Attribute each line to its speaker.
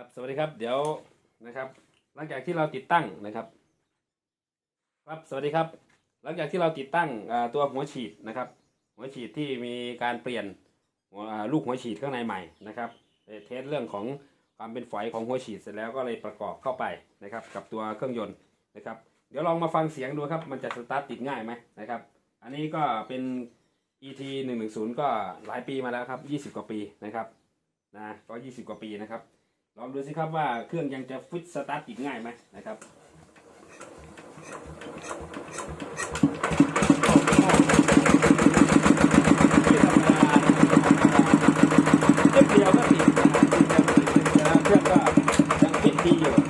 Speaker 1: ครับสวัสดีครับเดี๋ยวนะครับ หลังจากที่เราติดตั้งนะครับ ครับสวัสดีครับ หลังจากที่เราติดตั้งตัวหัวฉีดนะครับ หัวฉีดที่มีการเปลี่ยนลูกหัวฉีดข้างในใหม่นะครับเทสเรื่องของความเป็นฝอยของหัวฉีดเสร็จแล้วก็เลยประกอบเข้าไปนะครับ กับตัวเครื่องยนต์นะครับ เดี๋ยวลองมาฟังเสียงดูครับ มันจะสตาร์ทติดง่ายไหมนะครับ อันนี้ก็เป็น ET 1 1 0ก็หลายปีมาแล้วครับ 20 กว่าปีนะครับนะก็ 20 กว่าปีนะครับ ลองดูสิครับว่าเครื่องยังจะฟิตสตาร์ทติดง่ายไหมนะครับเครื่องก็ยังติดดีอยู่